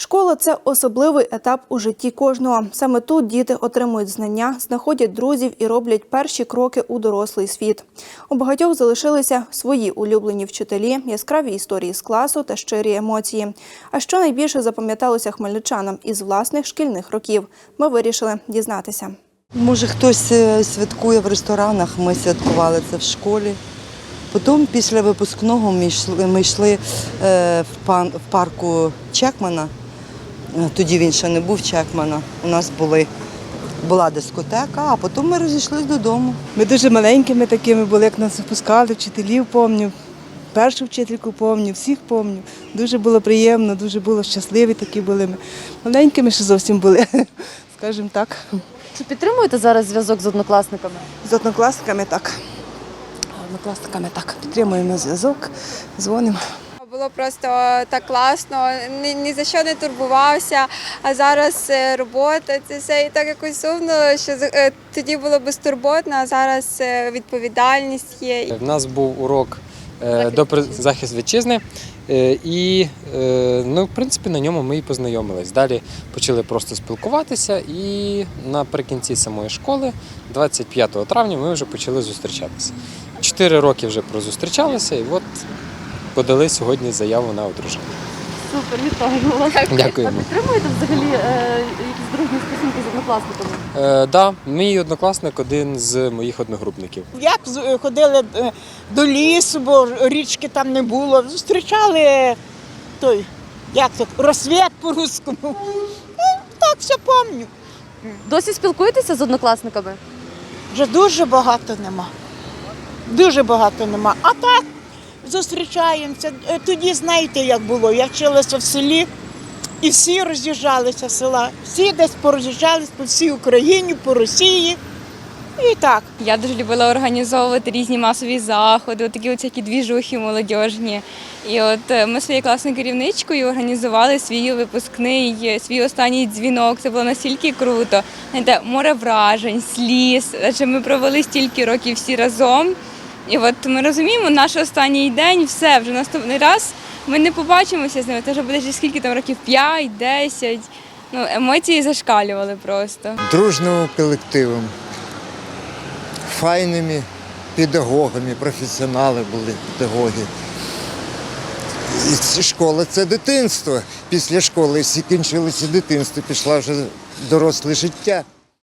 Школа це особливий етап у житті кожного. Саме тут діти отримують знання, знаходять друзів і роблять перші кроки у дорослий світ. У багатьох залишилися свої улюблені вчителі, яскраві історії з класу та щирі емоції. А що найбільше запам'яталося хмельничанам із власних шкільних років, ми вирішили дізнатися. Може, хтось е, святкує в ресторанах, ми святкували це в школі. Потім після випускного ми йшли, ми йшли е, в, пан, в парку Чекмана. Е, Тоді він ще не був Чекмана. У нас були, була дискотека, а потім ми розійшлися додому. Ми дуже маленькими такими були, як нас випускали, вчителів помню, першу вчительку помню, всіх помню. Дуже було приємно, дуже було щасливі такі були ми. Маленькими ще зовсім були, скажімо так. Чи підтримуєте зараз зв'язок з однокласниками? З однокласниками так. Однокласниками так. Підтримуємо зв'язок, дзвонимо. Було просто так класно, ні, ні за що не турбувався. А зараз е, робота, це все і так якось сумно, що е, тоді було безтурботно, а зараз е, відповідальність є. В нас був урок до захист вітчизни, і ну, в принципі на ньому ми і познайомились. Далі почали просто спілкуватися, і наприкінці самої школи, 25 травня, ми вже почали зустрічатися. Чотири роки вже прозустрічалися, і от подали сьогодні заяву на одруження. Супер, вітаємо вас. А підтримуєте взагалі е, якісь дружні стосунки з однокласниками? Е, да, мій однокласник один з моїх одногрупників. Як з- е, ходили е, до лісу, бо річки там не було. Зустрічали е, той, як то, розсвіт по-русскому. Ну, так, все пам'ятаю. Досі спілкуєтеся з однокласниками? Вже дуже багато нема. Дуже багато нема. А так зустрічаємося. Е, Тоді знаєте, як було. Я вчилася в селі і всі роз'їжджалися з села. Всі десь пороз'їжджались по всій Україні, по Росії. І так. Я дуже любила організовувати різні масові заходи, такі от всякі двіжухи молодіжні. І от е, ми своєю класною керівничкою організували свій випускний, е, свій останній дзвінок. Це було настільки круто. Знаєте, море вражень, сліз. Адже ми провели стільки років всі разом. І от ми розуміємо, наш останній день, все, вже наступний раз ми не побачимося з ними. Це вже буде скільки там років 5, 10. Ну, емоції зашкалювали просто. дружним колективом, файними педагогами, професіонали були педагоги. І школа це дитинство. Після школи всі кінчилося дитинство, пішла вже доросле життя.